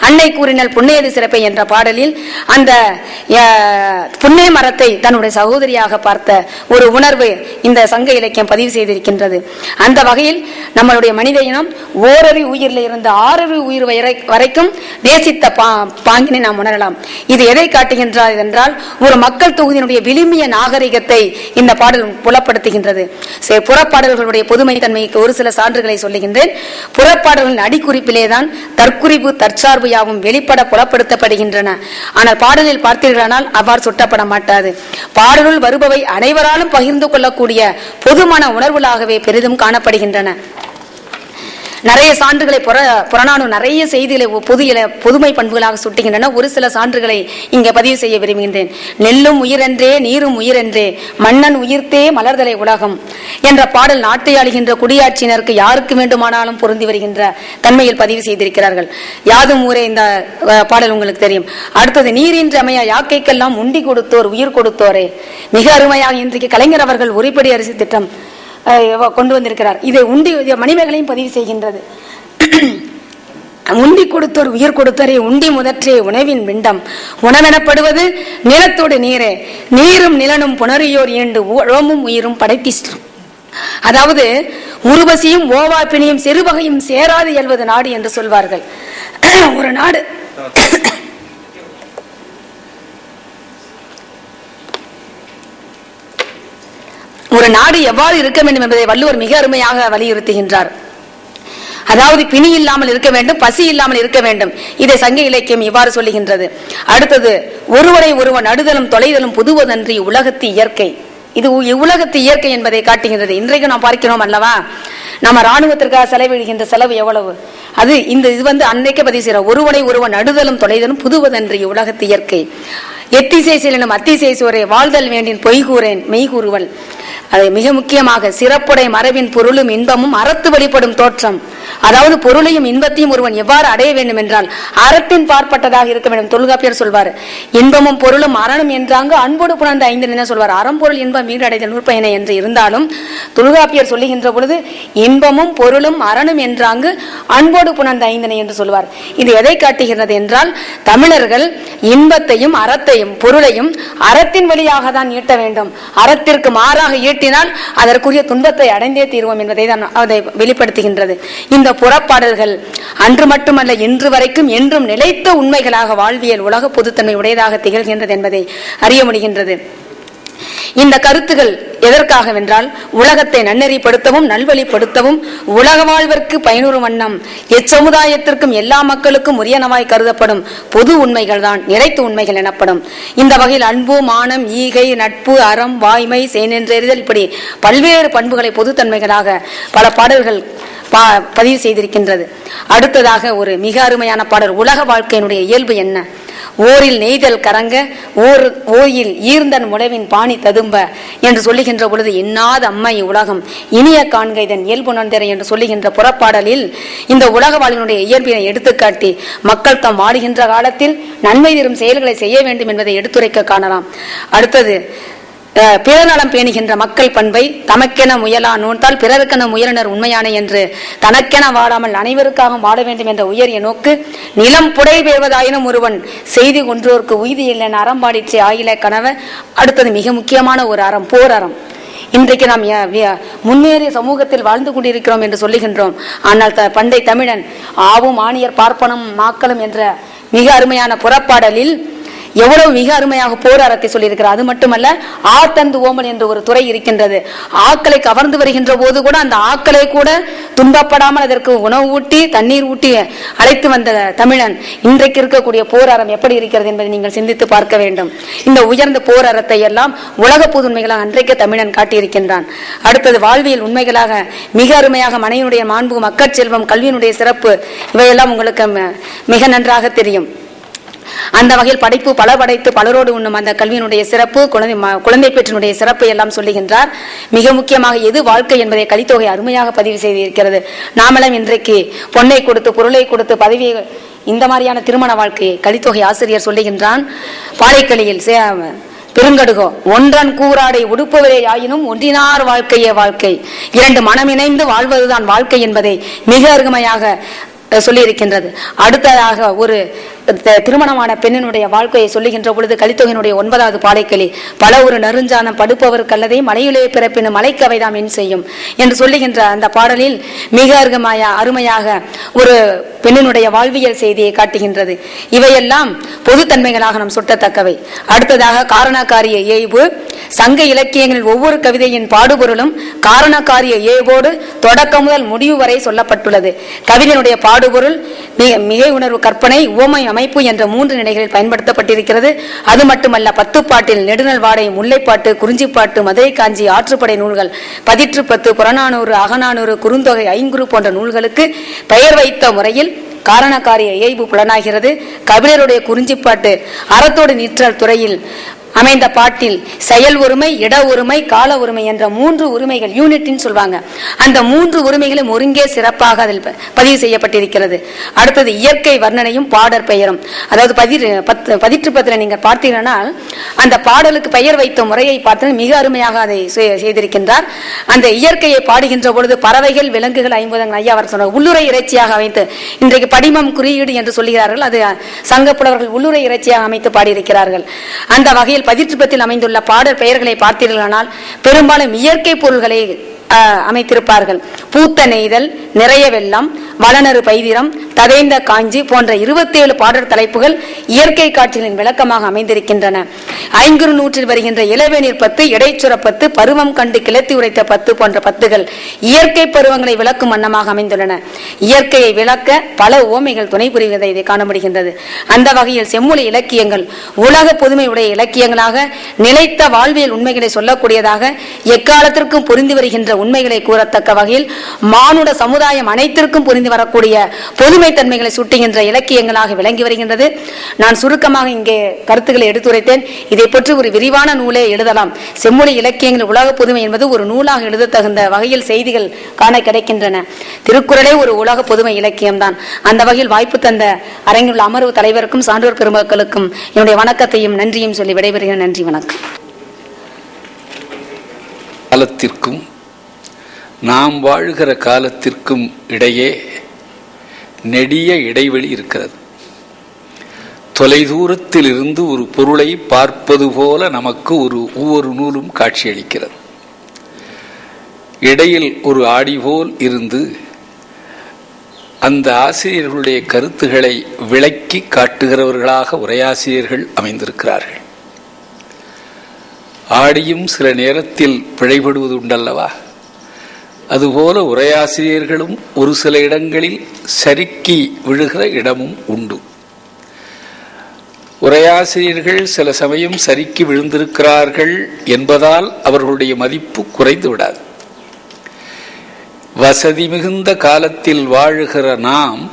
அன்னை கூறினல் புண்ணியது சிறப்பை என்ற பாடலில் அந்த அஹ், மரத்தை தன்னுடைய சகோதரியாக பார்த்த ஒரு உணர்வு இந்த சங்க இலக்கியம் பதிவு செய்திருக்கின்றது. அந்த வகையில் நம்மளுடைய மனித இனம் ஓரறி உயிரில் இருந்து ஆறறி உயிர் வரைக்கும் தேசித்த பா- பாங்கினை நாம் உணரலாம். இது எதை காட்டுகின்றார் என்றால் ஒரு மக்கள் தொகுதியினுடைய விளிம்பிய நாகரிகத்தை இந்த பாடல் புலப்படுத்துகின்றது. புறப்பாடல்களுடைய பொதுமை தன்மைக்கு ஒரு சில சான்றுகளை சொல்லுகின்றேன். புறப்பாடல்களின் அடிக்குறிப்பிலே தான் தற்குறிப்பு தற்சார்பு யாவும் வெளிப்பட புலப்படுத்தப்படுகின்றன. ஆனால் பாடலில் பார்த்தீர்களானால் அவ்வாறு சுட்டப்பட மாட்டாது. பாடலுள் வருபவை அனைவராலும் பகிர்ந்து கொள்ளக்கூடிய பொதுமன உணர்வுகளாகவே பெரிதும் காணப்படுகின்றன. நிறைய சான்றுகளை புற புறநானு நிறைய செய்திகளை பொது இல பொதுமை பண்புகளாக சுட்டுகின்றன. ஒரு சில சான்றுகளை இங்கே பதிவு செய்ய விரும்புகின்றேன். நெல்லும் உயிரென்றே நீரும் உயிரென்றே மன்னன் உயிர்த்தே மலர்தலை உலகம் என்ற பாடல் நாட்டை ஆளுகின்ற குடியாட்சியினருக்கு யாருக்கு வேண்டுமானாலும் பொருந்தி வருகின்ற தன்மையில் பதிவு செய்திருக்கிறார்கள். யாதும் ஊரே இந்த அஹ், பாடல் உங்களுக்கு தெரியும். அடுத்தது நீரின்றி அமையா யாக்கைக்கெல்லாம் உண்டி கொடுத்தோர் உயிர் கொடுத்தோரே. மிக அருமையாக இன்றைக்கு கலைஞர் அவர்கள் உரிப்படி அரிசி திட்டம் கொண்டு வந்திருக்கிறார். இதை உண்டி மணிமேகலையும் பதிவு செய்கின்றது. உண்டி கொடுத்தோர் உயிர் கொடுத்தோரே உண்டி முதற்றே உணவின் பிண்டம். உணவெனப்படுவது நிலத்தோடு நீரே. நீரும் நிலனும் புணரியோர் ஈண்டு உழமும் உயிரும் படைத்தி அதாவது உருவசியும் ஓவாப்பினியும் சிறுவகையும் சேராது இயல்வது நாடு என்று சொல்வார்கள். ஒரு நாடு ஒரு நாடு எவ்வாறு இருக்க வேண்டும் என்பதை வள்ளுவர் மிக அருமையாக வலியுறுத்துகின்றார். அதாவது பிணி இல்லாமல் இருக்க வேண்டும் பசி இல்லாமல் இருக்க வேண்டும். இதை சங்க இலக்கியம் இவ்வாறு சொல்லுகின்றது. அடுத்தது ஒருவரை ஒருவன் நடுதலும் தொலைதலும் புதுவதன்றி உலகத்து இயற்கை. இது இவ்வுலகத்து உலகத்து இயற்கை என்பதை காட்டுகின்றது. இன்றைக்கு நாம் பார்க்கிறோம் அல்லவா? நம்ம ராணுவத்திற்காக செலவிடுகின்ற செலவு எவ்வளவு? அது இந்த இது வந்து அன்னைக்கு பதிவு செய்யற ஒருவனை ஒருவன் நடுதலும் தொலைதலும் புதுவதன்றி உலகத்து இயற்கை. எத்திசை செல்லினும் அத்திசை சோரே வாழ்தல் வேண்டின் பொய்கூறேன் மெய்கூறுவல். அது மிக முக்கியமாக சிறப்புடை மரபின் பொருளும் இன்பமும் அறத்து வெளிப்படும் தோற்றம். அதாவது பொருளையும் இன்பத்தையும் ஒருவன் எவ்வாறு அடைய வேண்டும் என்றால் அறத்தின் பார்ப்பட்டதாக இருக்க வேண்டும். தொல்காப்பியர் சொல்வார் இன்பமும் பொருளும் அறனும் என்றாங்க அன்போடு புணர்ந்த ஐந்து என்ன சொல்வார்? அறம்பொருள் இன்பம் வீடடைதல் நூற்பயனை என்று இருந்தாலும் தொல்காப்பியர் சொல்லுகின்ற பொழுது இன்பமும் பொருளும் அறனும் என்றாங்கு அன்போடு புணர்ந்த ஐந்தனை என்று சொல்வார். இது எதை காட்டுகிறது என்றால் தமிழர்கள் இன்பத்தையும் அறத்தையும் பொருளையும் அறத்தின் வழியாக தான் ஈட்ட வேண்டும். அறத்திற்கு மாறாக ஈட்டினால் அதற்குரிய துன்பத்தை அடைந்தே தீர்வோம் என்பதை தான் அதை வெளிப்படுத்துகின்றது. இந்த புறப்பாடல்கள் அன்று மட்டுமல்ல இன்று வரைக்கும் என்றும் நிலைத்த உண்மைகளாக வாழ்வியல் உலக பொதுத்தன்மை உடையதாக திகழ்கின்றது என்பதை அறிய முடிகின்றது. இந்த கருத்துகள் எதற்காகவென்றால் உலகத்தை நன்னெறிப்படுத்தவும் நல்வழிப்படுத்தவும் உலக வாழ்விற்கு பயனுறும் வண்ணம் எச்சமுதாயத்திற்கும் எல்லா மக்களுக்கும் உரியனவாய் கருதப்படும் பொது உண்மைகள் தான் நிலைத்த உண்மைகள் எனப்படும். இந்த வகையில் அன்பு மானம் ஈகை நட்பு அறம் வாய்மை செய்நென்றெறிதல் இப்படி பல்வேறு பண்புகளை பொதுத்தன்மைகளாக பல பாடல்கள் பதிவு செய்திருக்கின்றது. அடுத்ததாக ஒரு மிக அருமையான பாடல் உலக வாழ்க்கையினுடைய இயல்பு என்ன? ஓரில் நெய்தல் கரங்க ஓர் ஓயில் ஈர்ந்தன் உணவின் பாணி ததும்ப என்று சொல்லுகின்ற பொழுது எண்ணாத அம்மை உலகம் இனிய காண்க இதன் இயல்பு நந்தரை என்று சொல்லுகின்ற புறப்பாடலில் இந்த உலக வாழ்வினுடைய இயல்பினை எடுத்துக்காட்டி மக்கள் தாம் வாடுகின்ற காலத்தில் நன்மை தரும் செயல்களை செய்ய வேண்டும் என்பதை எடுத்துரைக்க காணலாம். அடுத்தது பிறநலம் பேணுகின்ற மக்கள் பண்பை தமக்கென முயலா நோன்தால் பிறருக்கென முயலினர் உண்மையான என்று தனக்கென வாடாமல் அனைவருக்காகவும் வாட வேண்டும் என்ற உயரிய நோக்கு நிலம் புடை பெறுவதாயினும் ஒருவன் செய்தி கொன்றோருக்கு உய்தி இல்லை அறம்பாடிச்சே ஆயில கனவை அடுத்தது மிக முக்கியமான ஒரு அறம் போர் அறம். இன்றைக்கு நாம் முன்னேறிய சமூகத்தில் வாழ்ந்து கொண்டிருக்கிறோம் என்று சொல்லுகின்றோம். ஆனால் த- பண்டை தமிழன் ஆவும் ஆணியர் பார்ப்பனம் மாக்களும் என்ற மிக அருமையான புறப்பாடலில் எவ்வளவு மிக அருமையாக போர் அறத்தை சொல்லியிருக்கிறார். அது மட்டுமல்ல ஆத்தந்து ஓமல் என்ற ஒரு துறை இருக்கின்றது. ஆக்களை கவர்ந்து வருகின்ற போது கூட அந்த ஆக்களை கூட துன்பப்படாமல் அதற்கு உணவு ஊட்டி தண்ணீர் ஊட்டி அழைத்து வந்த தமிழன் இன்றைக்கு இருக்கக்கூடிய போர் அறம் எப்படி இருக்கிறது என்பதை நீங்கள் சிந்தித்து பார்க்க வேண்டும். இந்த உயர்ந்த போர் அறத்தை எல்லாம் உலக புதுமைகளாக அன்றைக்கு தமிழன் காட்டியிருக்கின்றான். அடுத்தது வாழ்வியல் உண்மைகளாக மிக அருமையாக மனைவியுடைய மாண்பு மக்கட்செல்வம் கல்வியினுடைய சிறப்பு இவையெல்லாம் உங்களுக்கு ம- மிக நன்றாக தெரியும். அந்த வகையில் படைப்பு பல படைத்து பலரோடு உண்ணும் அந்த கல்வியினுடைய சிறப்பு குழந்தை ம- குழந்தை பெற்றினுடைய சிறப்பை எல்லாம் சொல்லுகின்றார். மிக முக்கியமாக எது வாழ்க்கை என்பதை கலித்தொகை அருமையாக பதிவு செய்திருக்கிறது. நாமெல்லாம் இன்றைக்கு பொன்னை கொடுத்து பொருளை கொடுத்து பதவியை இந்த மாதிரியான திருமண வாழ்க்கையை கலித்தொகை ஆசிரியர் சொல்லுகின்றான். பாலைக்களியில் சே- பெருங்கடுகோ ஒன்றன் கூறாடை உடுப்பவரே ஆயினும் ஒன்றினார் வாழ்க்கையே வாழ்க்கை. இரண்டு மனம் இணைந்து வாழ்வதுதான் வாழ்க்கை என்பதை மிக அருமையாக சொல்லியிருக்கின்றது. அடுத்ததாக ஒரு திருமணமான பெண்ணினுடைய வாழ்க்கையை சொல்லுகின்ற பொழுது கலித்தொகையினுடைய ஒன்பதாவது பாலைக்கிளி பல ஒரு நறுஞ்சானம் படுப்பவருக்கு கல்லதை மலையிலே பிறப்பினும் மலைக்கவைதாம் என் செய்யும் என்று சொல்லுகின்ற அந்த பாடலில் மிக அருகமாய அருமையாக ஒரு பெண்ணினுடைய வாழ்வியல் செய்தியை காட்டுகின்றது. இவையெல்லாம் பொதுத்தன்மைகளாக நாம் சுட்டத்தக்கவை. அடுத்ததாக காரணக்காரிய ஏய்வு சங்க இலக்கியங்களில் ஒவ்வொரு கவிதையின் பாடுபொருளும் காரணக்காரிய ஏவோடு தொடக்கம் முதல் முடிவு வரை சொல்லப்பட்டுள்ளது. கவிதையினுடைய பாடுபொருள் மிகை உணர்வு கற்பனை உவமை அமைப்பு என்ற மூன்று நிலைகளில் பயன்படுத்தப்பட்டிருக்கிறது. அது மட்டுமல்ல பத்துப்பாட்டில் நெடுநல் வாடை முல்லைப்பாட்டு குறிஞ்சிப்பாட்டு மதுரை காஞ்சி ஆற்றுப்படை நூல்கள் பதிற்று பத்து புறநானூறு அகநானூறு குறுந்தொகை ஐங்குறு போன்ற நூல்களுக்கு பெயர் வைத்த முறையில் காரணக்காரிய இயல்பு புலனாகிறது. கபிலருடைய குறிஞ்சிப்பாட்டு அறத்தோடு நிற்றல் துறையில் அமைந்த பாட்டில் செயல் உரிமை இட உரிமை கால உரிமை என்ற மூன்று உரிமைகள் யூனிட்னு சொல்வாங்க. அந்த மூன்று உரிமைகளும் ஒருங்கே சிறப்பாக அதில் பதிவு செய்யப்பட்டிருக்கிறது. அடுத்தது இயற்கை வர்ணனையும் பாடற் பெயரும். அதாவது பதிர் பத்து பதிற்று பத்தில் நீங்கள் பார்த்தீங்கன்னா அந்த பாடலுக்கு பெயர் வைத்த முறையை பார்த்து மிக அருமையாக அதை செய்திருக்கின்றார். அந்த இயற்கையை பாடுகின்ற பொழுது பறவைகள் விலங்குகள் ஐம்பதங்கள் ஐயா அவர் சொன்னார் உள்ளுரை இறைச்சியாக அமைத்து இன்றைக்கு படிமம் குறியீடு என்று சொல்கிறார்கள். அது சங்கப்புலவர்கள் உள்ளுரை இறைச்சியாக அமைத்து பாடியிருக்கிறார்கள். அந்த வகையில் பதிற்றுப்பத்தில் அமைந்துள்ள பாடல் பெயர்களை பார்த்தீர்களானால் பெரும்பாலும் இயற்கை பொருள்களை அமைத்திருப்பார்கள். பூத்த நெய்தல் நிறைய வெள்ளம் வளனறு பைதிரம் ததைந்த காஞ்சி போன்ற இருபத்தேழு பாடல் தலைப்புகள் இயற்கை காட்சிகளின் விளக்கமாக அமைந்திருக்கின்றன. ஐங்குறு நூற்றில் வருகின்ற இளவேநீர் பத்து இடைச்சுர பத்து பருவம் கண்டு கிளத்தி உரைத்த பத்து போன்ற பத்துகள் இயற்கை பருவங்களை விளக்கும் வண்ணமாக அமைந்துள்ளன. இயற்கையை விளக்க பல ஓமைகள் துணை புரிவதை இதை காண முடிகின்றது அந்த வகையில் செம்மொழி இலக்கியங்கள் உலக புதுமை உடைய இலக்கியங்களாக நிலைத்த வாழ்வியல் உண்மைகளை சொல்லக்கூடியதாக எக்காலத்திற்கும் புரிந்து வருகின்ற உண்மைகளை கூறத்தக்க வகையில் மானுட சமுதாயம் அனைத்திற்கும் புரிந்து வரக்கூடிய பொதுமை தன்மைகளை சுட்டுகின்ற இலக்கியங்களாக விளங்கி வருகின்றது. நான் சுருக்கமாக இங்கே கருத்துக்களை எடுத்துரைத்தேன். இதை பற்றி ஒரு விரிவான நூலே எழுதலாம். செம்மொழி இலக்கியங்கள் உலக புதுமை என்பது ஒரு நூலாக எழுத தகுந்த வகையில் செய்திகள் காண கிடைக்கின்றன. திருக்குறளே ஒரு உலக புதுமை இலக்கியம்தான். அந்த வகையில் வாய்ப்பு தந்த அரங்கில் உள்ள அமர்வு தலைவருக்கும் சான்றோர் பெருமக்களுக்கும் என்னுடைய வணக்கத்தையும் நன்றியும் சொல்லி விடைபெறுகிறேன். நன்றி வணக்கம். காலத்திற்கும் நாம் வாழ்கிற காலத்திற்கும் இடையே நெடிய இடைவெளி இருக்கிறது. தொலைதூரத்தில் இருந்து ஒரு பொருளை பார்ப்பது போல நமக்கு ஒரு ஒவ்வொரு நூலும் காட்சியளிக்கிறது. இடையில் ஒரு ஆடி போல் இருந்து அந்த ஆசிரியர்களுடைய கருத்துகளை விளக்கி காட்டுகிறவர்களாக உரையாசிரியர்கள் அமைந்திருக்கிறார்கள். ஆடியும் சில நேரத்தில் பிழைபடுவது உண்டல்லவா? அதுபோல உரையாசிரியர்களும் ஒரு சில இடங்களில் சறுக்கி விழுகிற இடமும் உண்டு. உரையாசிரியர்கள் சில சமயம் சறுக்கி விழுந்திருக்கிறார்கள் என்பதால் அவர்களுடைய மதிப்பு குறைந்து விடாது. வசதி மிகுந்த காலத்தில் வாழுகிற நாம்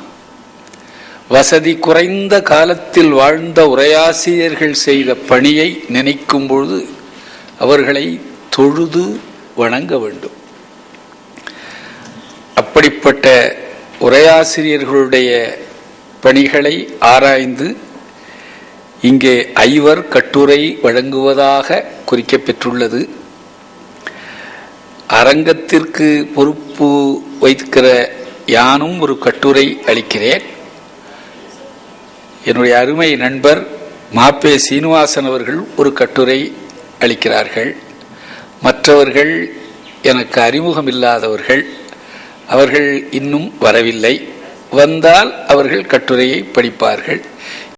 வசதி குறைந்த காலத்தில் வாழ்ந்த உரையாசிரியர்கள் செய்த பணியை நினைக்கும் பொழுது அவர்களை தொழுது வணங்க வேண்டும். அப்படிப்பட்ட உரையாசிரியர்களுடைய பணிகளை ஆராய்ந்து இங்கே ஐவர் கட்டுரை வழங்குவதாக குறிக்கப்பெற்றுள்ளது. அரங்கத்திற்கு பொறுப்பு வைக்கிற யானும் ஒரு கட்டுரை அளிக்கிறேன். என்னுடைய அருமை நண்பர் மாப்பே சீனிவாசன் அவர்கள் ஒரு கட்டுரை அளிக்கிறார்கள். மற்றவர்கள் எனக்கு அறிமுகம் இல்லாதவர்கள் அவர்கள் இன்னும் வரவில்லை. வந்தால் அவர்கள் கட்டுரையை படிப்பார்கள்.